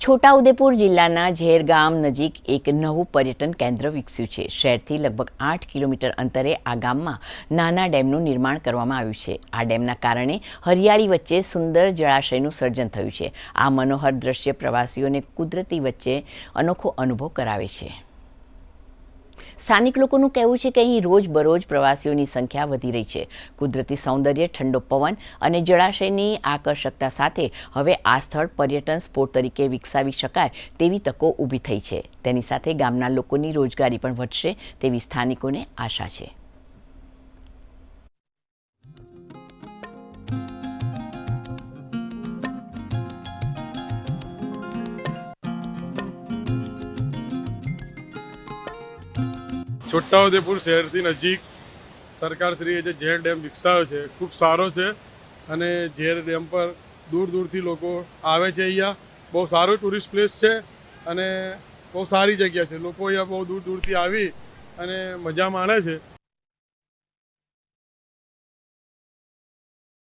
છોટાઉદેપુર જિલ્લાના ઝેર ગામ નજીક એક નવું પર્યટન કેન્દ્ર વિકસ્યું છે. શહેરથી લગભગ આઠ કિલોમીટર અંતરે આ ગામમાં નાના ડેમનું નિર્માણ કરવામાં આવ્યું છે. આ ડેમના કારણે હરિયાળી વચ્ચે સુંદર જળાશયનું સર્જન થયું છે. આ મનોહર દ્રશ્ય પ્રવાસીઓને કુદરતી વચ્ચે અનોખો અનુભવ કરાવે છે. સ્થાનિક લોકોનું કહેવું છે કે અહીં રોજબરોજ પ્રવાસીઓની સંખ્યા વધી રહી છે. કુદરતી સૌંદર્ય, ઠંડો પવન અને જળાશયની આકર્ષકતા સાથે હવે આ સ્થળ પર્યટન સ્પોટ તરીકે વિકસાવી શકાય તેવી તકો ઊભી થઈ છે. તેની સાથે ગામના લોકોની રોજગારી પણ વધશે તેવી સ્થાનિકોને આશા છે. છોટાઉદેપુર શહેરથી નજીક સરકારશ્રીએ જે ઝેર ડેમ વિકસાવ્યો છે, ખૂબ સારો છે અને ઝેર ડેમ પર દૂર દૂરથી લોકો આવે છે અહીંયા. બહુ સારો ટુરિસ્ટ પ્લેસ છે અને બહુ સારી જગ્યા છે. લોકો અહીંયા બહુ દૂર દૂરથી આવી અને મજા માણે છે.